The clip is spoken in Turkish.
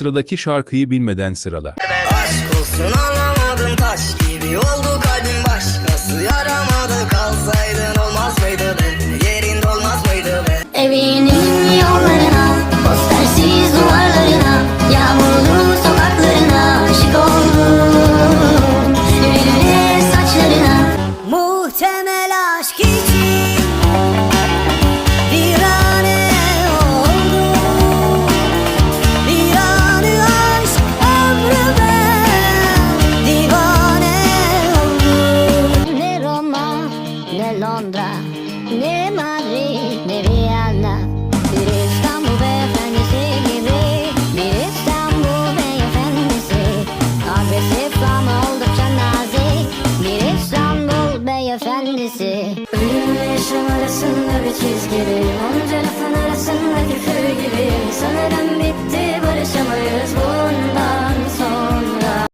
Sıradaki şarkıyı bilmeden sırala. Aşk olsun anlamadım taş gibi oldu kalbim. Başkası yaramadı kalsaydın olmaz mıydı be? Yerin dolmaz mıydı be? Evinin yollarına postersiz duvarlarına yağmurlu sokaklarına aşık oldum. Yürüyüne saçlarına. Muhtemelen ile Londra Ne Madrid ne Viyana Bir İstanbul beyefendisi gibi. Bir İstanbul beyefendisi Agresif ama oldukça nazik. Bir İstanbul beyefendisi Ölümle yaşam arasında bir çizgi Onca lafın arasında küfür gibi. Sanırım bitti